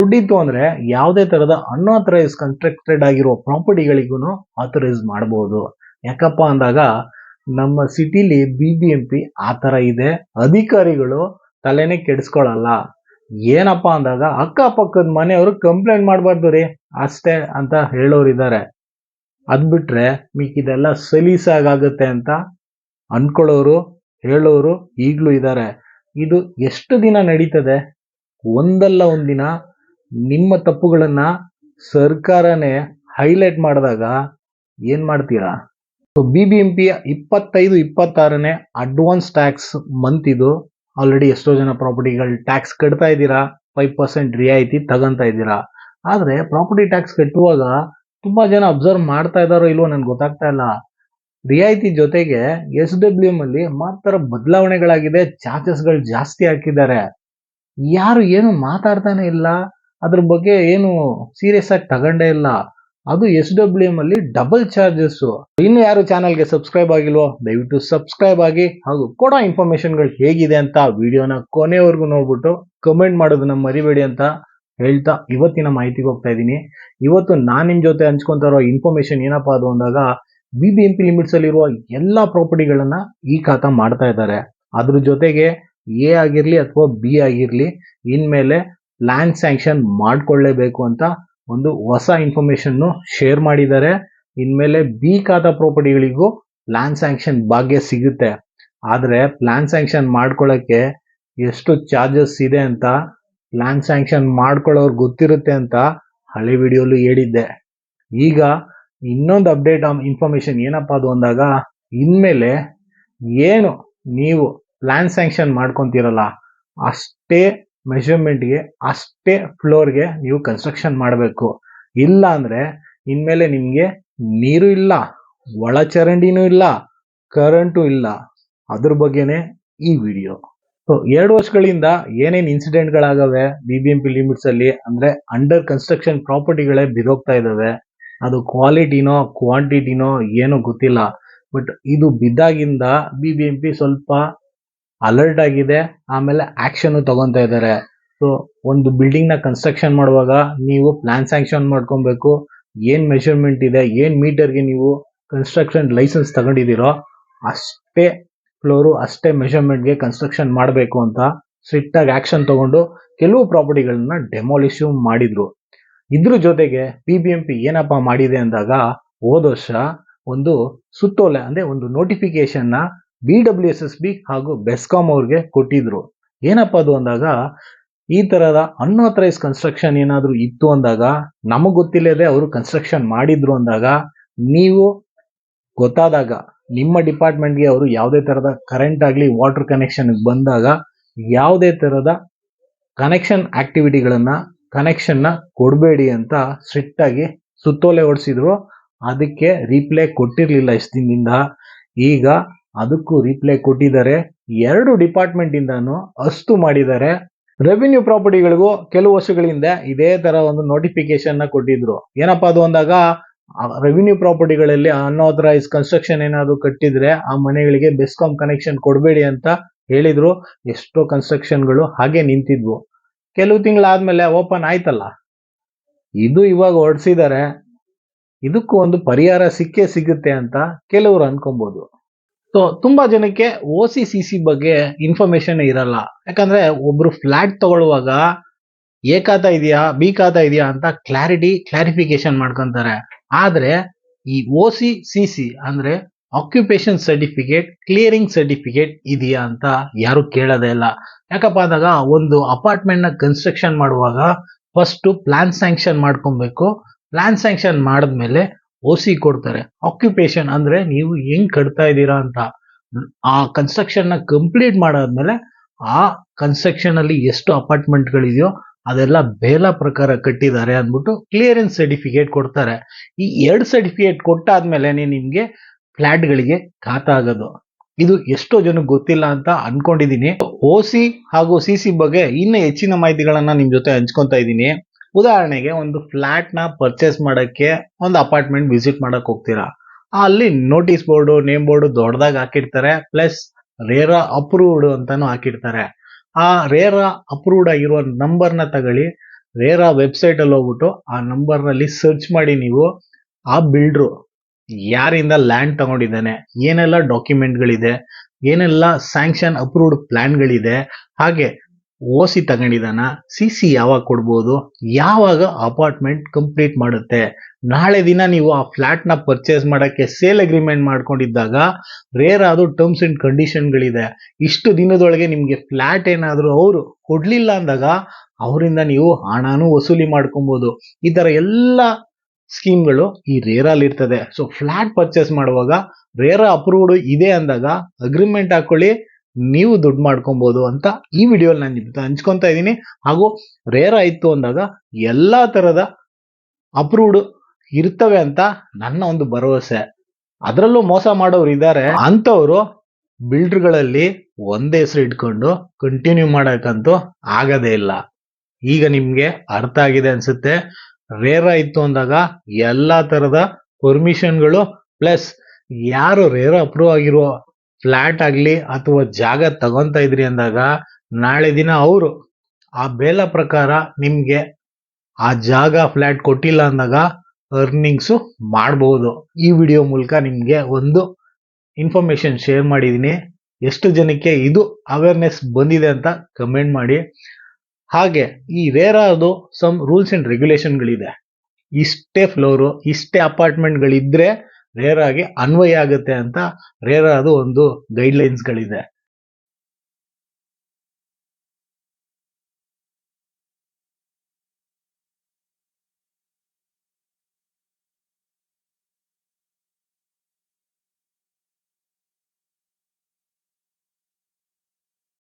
ದುಡ್ಡಿತ್ತು ಅಂದ್ರೆ ಯಾವುದೇ ತರದ ಅನ್ಆಥರೈಸ್ ಕನ್ಸ್ಟ್ರಕ್ಟೆಡ್ ಆಗಿರೋ ಪ್ರಾಪರ್ಟಿಗಳಿಗೂ ಆಥರೈಸ್ ಮಾಡಬಹುದು ಯಾಕಪ್ಪ ಅಂದಾಗ ನಮ್ಮ ಸಿಟಿಲಿ ಬಿ ಬಿ ಎಂ ಪಿ ಆ ಥರ ಇದೆ. ಅಧಿಕಾರಿಗಳು ತಲೆನೇ ಕೆಡಿಸ್ಕೊಳ್ಳಲ್ಲ ಏನಪ್ಪ ಅಂದಾಗ ಅಕ್ಕಪಕ್ಕದ ಮನೆಯವರು ಕಂಪ್ಲೇಂಟ್ ಮಾಡಬಾರ್ದು ರೀ, ಅಷ್ಟೇ ಅಂತ ಹೇಳೋರಿದ್ದಾರೆ. ಅದ್ ಬಿಟ್ರೆ ಮಿಕ್ಕಿದೆಲ್ಲ ಸಲೀಸಾಗುತ್ತೆ ಅಂತ ಅನ್ಕೊಳ್ಳೋರು, ಹೇಳೋರು ಈಗಲೂ ಇದ್ದಾರೆ. ಇದು ಎಷ್ಟು ದಿನ ನಡೀತದೆ? ಒಂದಲ್ಲ ಒಂದಿನ ನಿಮ್ಮ ತಪ್ಪುಗಳನ್ನ ಸರ್ಕಾರನೇ ಹೈಲೈಟ್ ಮಾಡಿದಾಗ ಏನ್ ಮಾಡ್ತೀರಾ? ಬಿ ಬಿ ಎಂ ಪಿಯ ಇಪ್ಪತ್ತೈದು, ಇಪ್ಪತ್ತಾರನೇ ಅಡ್ವಾನ್ಸ್ ಟ್ಯಾಕ್ಸ್ ಮಂತ್ ಇದು. ಆಲ್ರೆಡಿ ಎಷ್ಟೋ ಜನ ಪ್ರಾಪರ್ಟಿಗಳು ಟ್ಯಾಕ್ಸ್ ಕಟ್ತಾ ಇದ್ದೀರಾ? ಫೈವ್ ಪರ್ಸೆಂಟ್ ರಿಯಾಯಿತಿ ತಗೊಂತಾ ಇದ್ದೀರಾ? ಆದ್ರೆ ಪ್ರಾಪರ್ಟಿ ಟ್ಯಾಕ್ಸ್ ಕಟ್ಟುವಾಗ ತುಂಬಾ ಜನ ಅಬ್ಸರ್ವ್ ಮಾಡ್ತಾ ಇದಾರೋ ಇಲ್ವೋ ನನ್ಗೆ ಗೊತ್ತಾಗ್ತಾ ಇಲ್ಲ. ರಿಯಾಯಿತಿ ಜೊತೆಗೆ ಎಸ್ ಡಬ್ಲ್ಯೂ ಎಂ ಅಲ್ಲಿ ಮಾತ್ರ ಬದಲಾವಣೆಗಳಾಗಿದೆ ಚಾರ್ಜಸ್ಗಳು ಜಾಸ್ತಿ ಹಾಕಿದ್ದಾರೆ. ಯಾರು ಏನು ಮಾತಾಡ್ತಾನೆ ಇಲ್ಲ. ಅದ್ರ ಬಗ್ಗೆ ಏನು ಸೀರಿಯಸ್ ಆಗಿ ತಗೊಂಡೇ ಇಲ್ಲ. ಅದು ಎಸ್ ಡಬ್ಲ್ಯೂ ಎಂ ಅಲ್ಲಿ ಡಬಲ್ ಚಾರ್ಜಸ್ ಇನ್ನು ಯಾರು ಚಾನಲ್ಗೆ ಸಬ್ಸ್ಕ್ರೈಬ್ ಆಗಿಲ್ವೋ, ದಯವಿಟ್ಟು ಸಬ್ಸ್ಕ್ರೈಬ್ ಆಗಿ ಹಾಗೂ ಕೊಡೋ ಇನ್ಫಾರ್ಮೇಶನ್ಗಳು ಹೇಗಿದೆ ಅಂತ ವಿಡಿಯೋನ ಕೊನೆವರೆಗೂ ನೋಡ್ಬಿಟ್ಟು ಕಮೆಂಟ್ ಮಾಡೋದನ್ನ ಮರಿಬೇಡಿ ಅಂತ ಹೇಳ್ತಾ ಇವತ್ತಿನ ಮಾಹಿತಿಗೆ ಹೋಗ್ತಾ ಇದ್ದೀನಿ. ಇವತ್ತು ನಾನು ನಿಮ್ಮ ಜೊತೆ ಹಂಚ್ಕೊಂತ ಇರೋ ಇನ್ಫಾರ್ಮೇಶನ್ ಏನಪ್ಪಾ ಅದು ಅಂದಾಗ B B M P limits ಎಲ್ಲಾ ಪ್ರಾಪರ್ಟಿಗಳನ್ನ ಈ ಖಾತ ಮಾಡ್ತಾ ಇದ್ದಾರೆ. ಅದ್ರ ಜೊತೆಗೆ ಎ ಆಗಿರಲಿ ಅಥವಾ ಬಿ ಆಗಿರಲಿ, ಇನ್ಮೇಲೆ ಲ್ಯಾಂಡ್ ಸ್ಯಾಂಕ್ಷನ್ ಮಾಡಿಕೊಳ್ಳೇಬೇಕು ಅಂತ ಒಂದು ಹೊಸ ಇನ್ಫಾರ್ಮೇಷನ್ನು ಶೇರ್ ಮಾಡಿದ್ದಾರೆ. ಇನ್ಮೇಲೆ ಬಿ ಖಾತಾ ಪ್ರಾಪರ್ಟಿಗಳಿಗೂ ಲ್ಯಾಂಡ್ ಸ್ಯಾಂಕ್ಷನ್ ಭಾಗ್ಯ ಸಿಗುತ್ತೆ. ಆದರೆ ಲ್ಯಾಂಡ್ ಸ್ಯಾಂಕ್ಷನ್ ಮಾಡ್ಕೊಳ್ಳೋಕ್ಕೆ ಎಷ್ಟು ಚಾರ್ಜಸ್ ಇದೆ ಅಂತ ಲ್ಯಾಂಡ್ ಸ್ಯಾಂಕ್ಷನ್ ಮಾಡ್ಕೊಳ್ಳೋರು ಗೊತ್ತಿರುತ್ತೆ ಅಂತ ಹಳೆ ವಿಡಿಯೋಲು ಹೇಳಿದ್ದೆ. ಈಗ ಇನ್ನೊಂದು ಅಪ್ಡೇಟ್ ಇನ್ಫಾರ್ಮೇಷನ್ ಏನಪ್ಪ ಅದು ಅಂದಾಗ, ಇನ್ಮೇಲೆ ಏನು ನೀವು ಲ್ಯಾಂಡ್ ಸ್ಯಾಂಕ್ಷನ್ ಮಾಡ್ಕೊತೀರಲ್ಲ, ಅಷ್ಟೇ ಮೆಷರ್ಮೆಂಟ್ಗೆ ಅಷ್ಟೇ ಫ್ಲೋರ್ಗೆ ನೀವು ಕನ್ಸ್ಟ್ರಕ್ಷನ್ ಮಾಡಬೇಕು. ಇಲ್ಲ ಅಂದರೆ ಇನ್ಮೇಲೆ ನಿಮಗೆ ನೀರು ಇಲ್ಲ, ಒಳಚರಂಡಿನೂ ಇಲ್ಲ ಕರೆಂಟು ಇಲ್ಲ. ಅದ್ರ ಬಗ್ಗೆನೇ ಈ ವಿಡಿಯೋ ಸೊ ಎರಡು ವರ್ಷಗಳಿಂದ ಏನೇನು ಇನ್ಸಿಡೆಂಟ್ಗಳಾಗವೆ B B M P limits ಅಲ್ಲಿ, ಅಂದ್ರೆ ಅಂಡರ್ ಕನ್ಸ್ಟ್ರಕ್ಷನ್ ಪ್ರಾಪರ್ಟಿಗಳೇ ಬಿದೋಗ್ತಾ ಇದಾವೆ. ಅದು ಕ್ವಾಲಿಟಿನೋ ಕ್ವಾಂಟಿಟಿನೋ ಏನೋ ಗೊತ್ತಿಲ್ಲ. ಬಟ್ ಇದು ಬಿದ್ದಾಗಿಂದ ಬಿ ಬಿ ಎಂ ಪಿ ಸ್ವಲ್ಪ ಅಲರ್ಟ್ ಆಗಿದೆ, ಆಮೇಲೆ ಆಕ್ಷನ್ ತಗೊಂತ ಇದ್ದಾರೆ. ಸೊ ಒಂದು ಬಿಲ್ಡಿಂಗ್ನ ಕನ್ಸ್ಟ್ರಕ್ಷನ್ ಮಾಡುವಾಗ ನೀವು ಪ್ಲಾನ್ ಸ್ಯಾಂಕ್ಷನ್ ಮಾಡ್ಕೊಬೇಕು, ಏನ್ ಮೆಷರ್ಮೆಂಟ್ ಇದೆ, ಏನ್ ಮೀಟರ್ಗೆ ನೀವು ಕನ್ಸ್ಟ್ರಕ್ಷನ್ ಲೈಸೆನ್ಸ್ ತಗೊಂಡಿದ್ದೀರೋ, ಅಷ್ಟೇ ಫ್ಲೋರು ಅಷ್ಟೇ ಮೆಷರ್ಮೆಂಟ್ಗೆ ಕನ್ಸ್ಟ್ರಕ್ಷನ್ ಮಾಡಬೇಕು ಅಂತ ಸ್ಟ್ರಿಕ್ಟ್ ಆಗಿ ಆಕ್ಷನ್ ತಗೊಂಡು ಕೆಲವು ಪ್ರಾಪರ್ಟಿಗಳನ್ನ ಡೆಮಾಲಿಶ್ ಮಾಡಿದ್ರು. ಇದ್ರ ಜೊತೆಗೆ ಪಿ ಬಿ ಎಂ ಪಿ ಏನಪ್ಪ ಮಾಡಿದೆ ಅಂದಾಗ ಹೋದ ವರ್ಷ ಒಂದು ಸುತ್ತೋಲೆ, ಅಂದ್ರೆ ಒಂದು ನೋಟಿಫಿಕೇಶನ್ನ B W S S B ಹಾಗೂ ಬೆಸ್ಕಾಮ್ ಅವ್ರಿಗೆ ಕೊಟ್ಟಿದ್ರು. ಏನಪ್ಪ ಅದು ಅಂದಾಗ, ಈ ತರದ ಅನ್ಆಥರೈಸ್ ಕನ್ಸ್ಟ್ರಕ್ಷನ್ ಏನಾದರೂ ಇತ್ತು ಅಂದಾಗ, ನಮಗೆ ಗೊತ್ತಿಲ್ಲದೆ ಅವರು ಕನ್ಸ್ಟ್ರಕ್ಷನ್ ಮಾಡಿದ್ರು ಅಂದಾಗ, ನೀವು ಗೊತ್ತಾದಾಗ, ನಿಮ್ಮ ಡಿಪಾರ್ಟ್ಮೆಂಟ್ಗೆ ಅವರು ಯಾವುದೇ ತರದ ಕರೆಂಟ್ ಆಗಲಿ ವಾಟರ್ ಕನೆಕ್ಷನ್ ಬಂದಾಗ, ಯಾವುದೇ ತರದ ಕನೆಕ್ಷನ್ ಆಕ್ಟಿವಿಟಿಗಳನ್ನ ಕನೆಕ್ಷನ್ನ ಕೊಡಬೇಡಿ ಅಂತ ಸ್ಟ್ರಿಕ್ಟ್ ಆಗಿ ಸುತ್ತೋಲೆ ಹೊಡಿಸಿದ್ರು. ಅದಕ್ಕೆ ರೀಪ್ಲೇ ಕೊಟ್ಟಿರಲಿಲ್ಲ ಇಷ್ಟು ದಿನದಿಂದ. ಈಗ ಅದಕ್ಕೂ ರಿಪ್ಲೈ ಕೊಟ್ಟಿದ್ದಾರೆ. ಎರಡು ಡಿಪಾರ್ಟ್ಮೆಂಟ್ ಇಂದಾನು ಅಷ್ಟು ಮಾಡಿದ್ದಾರೆ. ರೆವಿನ್ಯೂ ಪ್ರಾಪರ್ಟಿಗಳಿಗೂ ಕೆಲವು ವರ್ಷಗಳಿಂದ ಇದೇ ತರ ಒಂದು ನೋಟಿಫಿಕೇಶನ್ ಕೊಟ್ಟಿದ್ರು. ಏನಪ್ಪಾ ಅದು ಅಂದಾಗ ರೆವಿನ್ಯೂ ಪ್ರಾಪರ್ಟಿಗಳಲ್ಲಿ ಅನ್ಆಥರೈಸ್ ಕನ್ಸ್ಟ್ರಕ್ಷನ್ ಏನಾದ್ರು ಕಟ್ಟಿದ್ರೆ ಆ ಮನೆಗಳಿಗೆ ಬೆಸ್ಕಾಂ ಕನೆಕ್ಷನ್ ಕೊಡಬೇಡಿ ಅಂತ ಹೇಳಿದ್ರು. ಎಷ್ಟೋ ಕನ್ಸ್ಟ್ರಕ್ಷನ್ಗಳು ಹಾಗೆ ನಿಂತಿದ್ವು. ಕೆಲವು ತಿಂಗಳಾದ್ಮೇಲೆ ಓಪನ್ ಆಯ್ತಲ್ಲ. ಇದು ಇವಾಗ ಹೊಡ್ಸಿದ್ದಾರೆ ಇದಕ್ಕೂ ಒಂದು ಪರಿಹಾರ ಸಿಕ್ಕೇ ಸಿಗುತ್ತೆ ಅಂತ ಕೆಲವರು ಅನ್ಕೊಬಹುದು ಸೊ ತುಂಬಾ ಜನಕ್ಕೆ ಓ ಸಿ ಸಿ ಸಿ ಬಗ್ಗೆ ಇನ್ಫಾರ್ಮೇಶನ್ ಇರಲ್ಲ. ಯಾಕಂದ್ರೆ ಒಬ್ರು ಫ್ಲಾಟ್ ತಗೊಳ್ಳುವಾಗ ಎ ಖಾತಾ ಇದೆಯಾ, ಬಿ ಖಾತಾ ಇದೆಯಾ ಅಂತ ಕ್ಲಾರಿಟಿ ಕ್ಲಾರಿಫಿಕೇಶನ್ ಮಾಡ್ಕೊಂತಾರೆ. ಆದ್ರೆ ಈ ಓ ಸಿ ಸಿ ಸಿ ಅಂದ್ರೆ ಆಕ್ಯುಪೇಷನ್ ಸರ್ಟಿಫಿಕೇಟ್ ಕ್ಲಿಯರಿಂಗ್ ಸರ್ಟಿಫಿಕೇಟ್ ಇದೆಯಾ ಅಂತ ಯಾರು ಕೇಳೋದೇ ಇಲ್ಲ. ಯಾಕಪ್ಪ ಅಂದಾಗ ಒಂದು ಅಪಾರ್ಟ್ಮೆಂಟ್ನ ಕನ್ಸ್ಟ್ರಕ್ಷನ್ ಮಾಡುವಾಗ ಫಸ್ಟ್ ಪ್ಲಾನ್ ಸ್ಯಾಂಕ್ಷನ್ ಮಾಡ್ಕೊಬೇಕು. ಪ್ಲಾನ್ ಸ್ಯಾಂಕ್ಷನ್ ಮಾಡಿದ್ಮೇಲೆ ಓ ಸಿ ಕೊಡ್ತಾರೆ. ಆಕ್ಯುಪೇಷನ್ ಅಂದ್ರೆ ನೀವು ಹೆಂಗ್ ಕಟ್ತಾ ಇದ್ದೀರಾ ಅಂತ. ಆ ಕನ್ಸ್ಟ್ರಕ್ಷನ್ನ ಕಂಪ್ಲೀಟ್ ಮಾಡಾದ್ಮೇಲೆ ಆ ಕನ್ಸ್ಟ್ರಕ್ಷನ್ ಅಲ್ಲಿ ಎಷ್ಟು ಅಪಾರ್ಟ್ಮೆಂಟ್ ಗಳಿದೆಯೋ ಅದೆಲ್ಲ ಬೇಲ ಪ್ರಕಾರ ಕಟ್ಟಿದ್ದಾರೆ ಅಂದ್ಬಿಟ್ಟು ಕ್ಲಿಯರೆನ್ಸ್ ಸರ್ಟಿಫಿಕೇಟ್ ಕೊಡ್ತಾರೆ. ಈ ಎರಡು ಸರ್ಟಿಫಿಕೇಟ್ ಕೊಟ್ಟಾದ್ಮೇಲೆ ನಿಮ್ಗೆ ಫ್ಲಾಟ್ ಗಳಿಗೆ ಖಾತಾ ಆಗೋದು. ಇದು ಎಷ್ಟೋ ಜನಕ್ಕೆ ಗೊತ್ತಿಲ್ಲ ಅಂತ ಅನ್ಕೊಂಡಿದೀನಿ ಓ ಸಿ ಹಾಗೂ ಸಿ ಸಿ ಬಗ್ಗೆ ಇನ್ನೂ ಹೆಚ್ಚಿನ ಮಾಹಿತಿಗಳನ್ನ ನಿಮ್ ಜೊತೆ ಹಂಚ್ಕೊತಾ ಇದ್ದೀನಿ. ಉದಾಹರಣೆಗೆ ಒಂದು ಫ್ಲಾಟ್ನ ಪರ್ಚೇಸ್ ಮಾಡಕ್ಕೆ ಒಂದು ಅಪಾರ್ಟ್ಮೆಂಟ್ ವಿಸಿಟ್ ಮಾಡಕ್ ಹೋಗ್ತೀರಾ? ಅಲ್ಲಿ ನೋಟಿಸ್ ಬೋರ್ಡು ನೇಮ್ ಬೋರ್ಡು ದೊಡ್ಡದಾಗಿ ಹಾಕಿರ್ತಾರೆ ಪ್ಲಸ್ ರೇರ ಅಪ್ರೂವ್ಡ್ ಅಂತಾನು ಹಾಕಿರ್ತಾರೆ. ಆ ರೇರ ಅಪ್ರೂವ್ಡ್ ಆಗಿರೋ ನಂಬರ್ನ ತಗೊಳ್ಳಿ. ರೇರಾ ವೆಬ್ಸೈಟ್ ಅಲ್ಲಿ ಹೋಗ್ಬಿಟ್ಟು ಆ ನಂಬರ್ನಲ್ಲಿ ಸರ್ಚ್ ಮಾಡಿ ನೀವು ಆ ಬಿಲ್ಡ್ರು ಯಾರಿಂದ ಲ್ಯಾಂಡ್ ತಗೊಂಡಿದ್ದಾನೆ, ಏನೆಲ್ಲ ಡಾಕ್ಯುಮೆಂಟ್ಗಳಿದೆ ಏನೆಲ್ಲ ಸ್ಯಾಂಕ್ಷನ್ ಅಪ್ರೂವ್ಡ್ ಪ್ಲಾನ್ಗಳಿದೆ ಹಾಗೆ ಓ ಸಿ ತಗೊಂಡಿದ್ದಾನ ಸಿ ಸಿ ಯಾವಾಗ ಕೊಡ್ಬೋದು, ಯಾವಾಗ ಅಪಾರ್ಟ್ಮೆಂಟ್ ಕಂಪ್ಲೀಟ್ ಮಾಡುತ್ತೆ. ನಾಳೆ ದಿನ ನೀವು ಆ ಫ್ಲಾಟ್ನ ಪರ್ಚೇಸ್ ಮಾಡಕ್ಕೆ ಸೇಲ್ ಅಗ್ರಿಮೆಂಟ್ ಮಾಡ್ಕೊಂಡಿದ್ದಾಗ ರೇರ್ ಅದು ಟರ್ಮ್ಸ್ ಅಂಡ್ ಕಂಡೀಷನ್ಗಳಿದೆ ಇಷ್ಟು ದಿನದೊಳಗೆ ನಿಮಗೆ ಫ್ಲಾಟ್ ಏನಾದರೂ ಅವರು ಕೊಡ್ಲಿಲ್ಲ ಅಂದಾಗ ಅವರಿಂದ ನೀವು ಹಣನೂ ವಸೂಲಿ ಮಾಡ್ಕೊಬೋದು. ಈ ಥರ ಎಲ್ಲ ಸ್ಕೀಮ್ಗಳು ಈ ರೇರಲ್ಲಿ ಇರ್ತದೆ. ಸೊ ಫ್ಲಾಟ್ ಪರ್ಚೇಸ್ ಮಾಡುವಾಗ ರೇರ ಅಪ್ರೂವ್ಡ್ ಇದೆ ಅಂದಾಗ ಅಗ್ರಿಮೆಂಟ್ ಹಾಕೊಳ್ಳಿ. ನೀವು ದುಡ್ಡು ಮಾಡ್ಕೊಬಹುದು ಅಂತ ಈ ವಿಡಿಯೋಲಿ ನಾನು ನಿಮ್ಮ ಹಂಚ್ಕೊತಾ ಇದ್ದೀನಿ. ಹಾಗೂ ರೇರ್ ಆಯಿತು ಅಂದಾಗ ಎಲ್ಲ ತರದ ಅಪ್ರೂವ್ಡ್ ಇರ್ತವೆ ಅಂತ ನನ್ನ ಒಂದು ಭರವಸೆ. ಅದರಲ್ಲೂ ಮೋಸ ಮಾಡೋರು ಇದ್ದಾರೆ ಅಂಥವರು ಬಿಲ್ಡರ್ಗಳಲ್ಲಿ ಒಂದೇ ಹೆಸರು ಇಟ್ಕೊಂಡು ಕಂಟಿನ್ಯೂ ಮಾಡೋಕ್ಕಂತೂ ಆಗದೇ ಇಲ್ಲ. ಈಗ ನಿಮಗೆ ಅರ್ಥ ಆಗಿದೆ ಅನ್ಸುತ್ತೆ. ರೇರ್ ಇತ್ತು ಅಂದಾಗ ಎಲ್ಲ ತರದ ಪರ್ಮಿಷನ್ಗಳು ಪ್ಲಸ್ ಯಾರು ರೇರ್ ಅಪ್ರೂವ್ ಆಗಿರೋ ಫ್ಲಾಟ್ ಆಗ್ಲಿ ಅಥವಾ ಜಾಗ ತಗೊಂತ ಇದ್ರಿ ಅಂದಾಗ ನಾಳೆ ದಿನ ಅವರು ಆ ಬೇಲ ಪ್ರಕಾರ ನಿಮ್ಗೆ ಆ ಜಾಗ ಫ್ಲಾಟ್ ಕೊಟ್ಟಿಲ್ಲ ಅಂದಾಗ ಅರ್ನಿಂಗ್ಸು ಮಾಡಬಹುದು ಈ ವಿಡಿಯೋ ಮೂಲಕ ನಿಮಗೆ ಒಂದು ಇನ್ಫಾರ್ಮೇಶನ್ ಶೇರ್ ಮಾಡಿದ್ದೀನಿ. ಎಷ್ಟು ಜನಕ್ಕೆ ಇದು ಅವೇರ್ನೆಸ್ ಬಂದಿದೆ ಅಂತ ಕಮೆಂಟ್ ಮಾಡಿ. ಹಾಗೆ ಈ ರೇರಾದು ಸಮ್ ರೂಲ್ಸ್ ಅಂಡ್ ರೆಗ್ಯುಲೇಷನ್ಗಳಿದೆ ಇಷ್ಟೇ ಫ್ಲೋರು ಇಷ್ಟೇ ಅಪಾರ್ಟ್ಮೆಂಟ್ಗಳಿದ್ರೆ ರೇರ್ ಆಗಿ ಅನ್ವಯ ಆಗುತ್ತೆ ಅಂತ ರೇರ್ ಅದು ಒಂದು ಗೈಡ್ಲೈನ್ಸ್ಗಳಿದೆ